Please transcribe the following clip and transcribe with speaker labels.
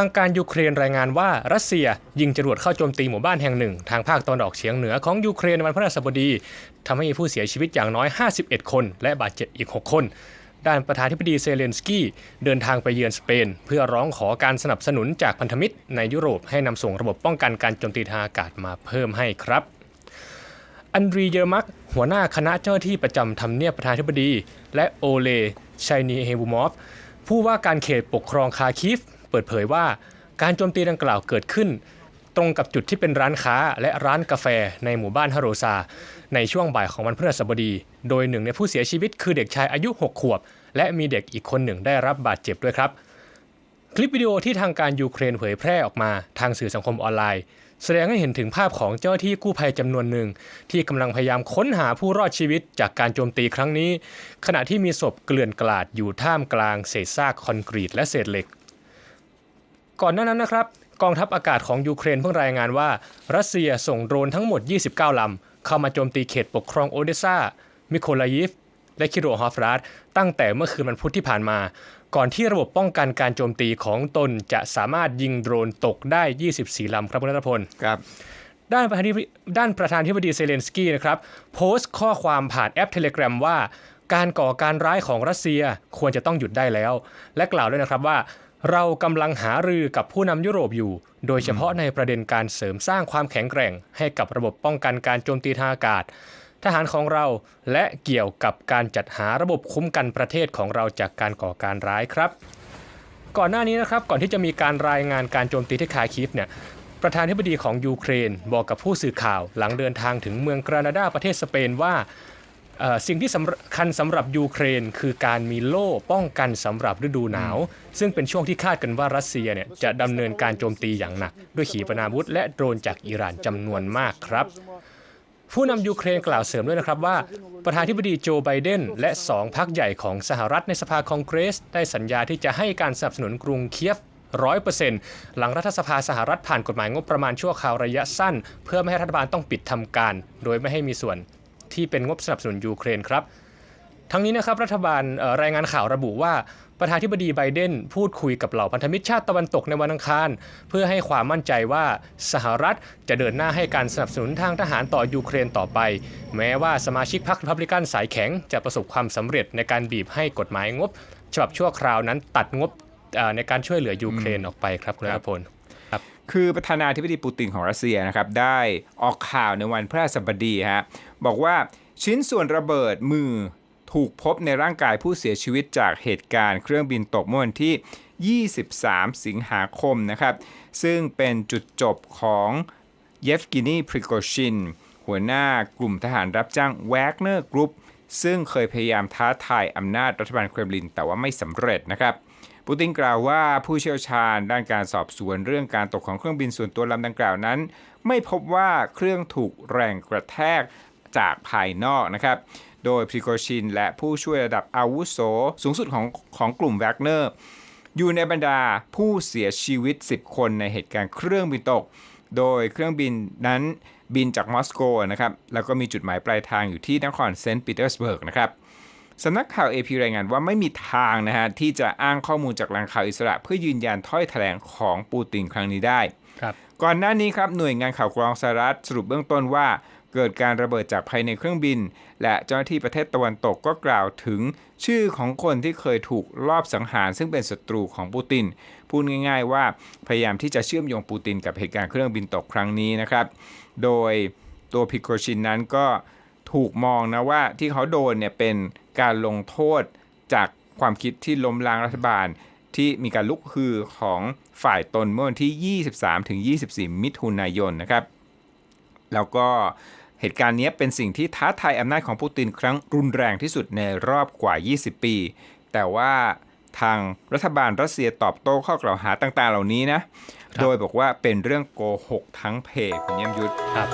Speaker 1: ทางการยูเครนรายงานว่ารัสเซียยิงจรวดเข้าโจมตีหมู่บ้านแห่งหนึ่ง ทางภาคตะวันออกเฉียงเหนือของยูเครนในวันพฤหัสบดีทำให้มีผู้เสียชีวิตอย่างน้อย 51 คน และบาดเจ็บอีก 6 คน ด้านประธานธิบดีเซเลนสกี้เดินทางไปเยือนสเปน เพื่อร้องขอการสนับสนุนจากพันธมิตรในยุโรปให้นำส่งระบบป้องกันการโจมตีทางอากาศมาเพิ่มให้ครับอันดรีเยอร์มักหัวหน้าคณะเจ้าหน้าที่ประจำทำเนียบประธานาธิบดี และโอเลชัยนีเฮบูมอฟผู้ว่าการเขตปกครองคาคิฟ เปิดเผยว่าการโจมตีดังกล่าวเกิดขึ้น ตรงกับจุดที่เป็นร้านค้าและร้านกาแฟในหมู่บ้านฮาโรซา ในช่วงบ่ายของวันพฤหัสบดี โดยหนึ่งในผู้เสียชีวิตคือเด็กชายอายุ 6 ขวบ และมีเด็กอีกคนหนึ่งได้รับบาดเจ็บด้วยครับคลิปวิดีโอที่ทางการยูเครนเผยแพร่ออกมาทางสื่อสังคมออนไลน์ แสดงให้เห็นถึงภาพของเจ้าหน้าที่กู้ภัยจำนวนหนึ่ง ที่กำลังพยายามค้นหาผู้รอดชีวิตจากการโจมตีครั้งนี้ ขณะที่มีศพเกลื่อนกลาดอยู่ท่ามกลางเศษซากคอนกรีตและเศษเหล็ก ก่อนหน้านั้นนะครับกองทัพอากาศของยูเครนเพิ่งรายงานว่า รัสเซียส่งโดรนทั้งหมด 29 ลำ เข้ามาโจมตีเขตปกครองโอเดซามิโคลายิฟ และคิโรฮอฟรัสตั้งแต่เมื่อคืนวันพุธที่ผ่านมา ก่อนที่ระบบป้องกันการโจมตีของตนจะสามารถยิงโดรนตกได้ 24 ลำครับคุณรัตพล
Speaker 2: ครับ
Speaker 1: ด้านประธานาธิบดีด้านประธานาธิบดีเซเลนสกี้นะครับโพสต์ข้อความผ่านแอป Telegram ว่า การก่อการร้ายของรัสเซียควรจะต้องหยุดได้แล้ว และกล่าวด้วยนะครับว่า เรากำลังหารือกับผู้นำยุโรปอยู่ โดยเฉพาะในประเด็นการเสริมสร้างความแข็งแกร่ง ให้กับระบบป้องกันการโจมตีทางอากาศ ทหารของเราและเกี่ยวกับการจัดหาระบบคุ้มกันประเทศของเราจากการก่อการร้ายครับ ก่อนหน้านี้นะครับก่อนที่จะมีการรายงานการโจมตีที่คาคิฟเนี่ยประธานาธิบดีของยูเครนบอกกับผู้สื่อข่าวหลังเดินทางถึงเมืองกรานาดาประเทศสเปนว่า สิ่งที่สำคัญสำหรับยูเครน คือการมีโล่ป้องกันสำหรับฤดูหนาว ซึ่งเป็นช่วงที่คาดกันว่ารัสเซียเนี่ยจะดำเนินการโจมตีอย่างหนัก ด้วยขีปนาวุธและโดรนจากอิหร่านจำนวนมากครับ ผู้นำยูเครนกล่าวเสริมด้วยนะครับว่า ประธานาธิบดีโจไบเดนและสองพรรคใหญ่ของสหรัฐในสภาคองเกรส ได้สัญญาที่จะให้การสนับสนุนกรุงเคียฟร้อยเปอร์เซ็นต์หลังรัฐสภาสหรัฐผ่านกฎหมายงบประมาณชั่วคราวระยะสั้น เพื่อไม่ให้รัฐบาลต้องปิดทำการ โดยไม่ให้มีส่วน ที่เป็นงบสนับสนุนยูเครนครับ ทั้งนี้นะครับรัฐบาลรายงานข่าวระบุว่าประธานธิบดีไบเดนพูดคุยกับเหล่าพันธมิตรชาติตะวันตกในวันอังคาร เพื่อให้ความมั่นใจว่าสหรัฐจะเดินหน้าให้การสนับสนุนทางทหารต่อยูเครนต่อไป แม้ว่าสมาชิกพรรครีพับลิกันสายแข็งจะประสบความสำเร็จในการบีบให้กฎหมายงบฉบับชั่วคราวนั้นตัดงบในการช่วยเหลือยูเครนออกไปครับคุณรัฐพล
Speaker 2: คือประธานาธิบดีปูตินของรัสเซียนะครับได้ออกข่าวในวันพฤหัสบดีฮะบอกว่าชิ้นส่วนระเบิดมือถูกพบในร่างกายผู้เสียชีวิตจากเหตุการณ์เครื่องบินตกเมื่อวันที่ 23 สิงหาคมนะครับ ซึ่งเป็นจุดจบของเยฟกินีพริโกชิน หัวหน้ากลุ่มทหารรับจ้างแวกเนอร์กรุ๊ป ซึ่งเคยพยายามท้าทายอำนาจรัฐบาลเครมลิน แต่ว่าไม่สำเร็จนะครับปูตินกล่าวว่าผู้เชี่ยวชาญด้านการสอบสวนเรื่องการตกของเครื่องบินส่วนตัวลำดังกล่าวนั้น ไม่พบว่าเครื่องถูกแรงกระแทกจากภายนอกนะครับ โดยพริโกชิน และผู้ช่วยระดับอาวุโส สูงสุดของของกลุ่มแวกเนอร์อยู่ในบรรดาผู้เสียชีวิต 10 คนในเหตุการณ์เครื่องบินตก โดยเครื่องบินนั้น บินจากมอสโกนะครับแล้วก็มีจุดหมายปลายทางอยู่ที่นครเซนต์ปีเตอร์สเบิร์กนะครับสำนักข่าว AP รายงานว่าไม่มีทางนะฮะที่จะอ้างข้อมูลจากแหล่งข่าวอิสระ เพื่อยืนยันถ้อยแถลงของปูตินครั้งนี้ได้
Speaker 1: ครับ
Speaker 2: ก่อนหน้านี้ครับหน่วยงานข่าวกรองสหรัฐสรุปเบื้องต้นว่า เกิดการระเบิดจากภายในเครื่องบิน และเจ้าหน้าที่ประเทศตะวันตกก็กล่าวถึงชื่อของคนที่เคยถูกลอบสังหาร ซึ่งเป็นศัตรูของปูติน พูดง่าย ๆ ว่าพยายามที่จะเชื่อมโยงปูตินกับเหตุการณ์เครื่องบินตกครั้งนี้นะครับ โดยตัวพิโกชินนั้นก็ถูกมองนะว่าที่เขาโดนเนี่ยเป็นการลงโทษจากความคิดที่ล้มล้างรัฐบาลที่มีการลุกฮือของฝ่ายตนเมื่อวันที่ 23-24 มิถุนายนนะครับ แล้วก็เหตุการณ์นี้เป็นสิ่งที่ท้าทายอำนาจของปูตินครั้งรุนแรงที่สุดในรอบกว่า 20 ปี แต่ว่าทางรัฐบาลรัสเซียตอบโต้ข้อกล่าวหาต่าง ๆ เหล่านี้นะ โดยบอกว่าเป็นเรื่องโกหกทั้งเพคุณเยี่ยมยุทธ
Speaker 1: ครับ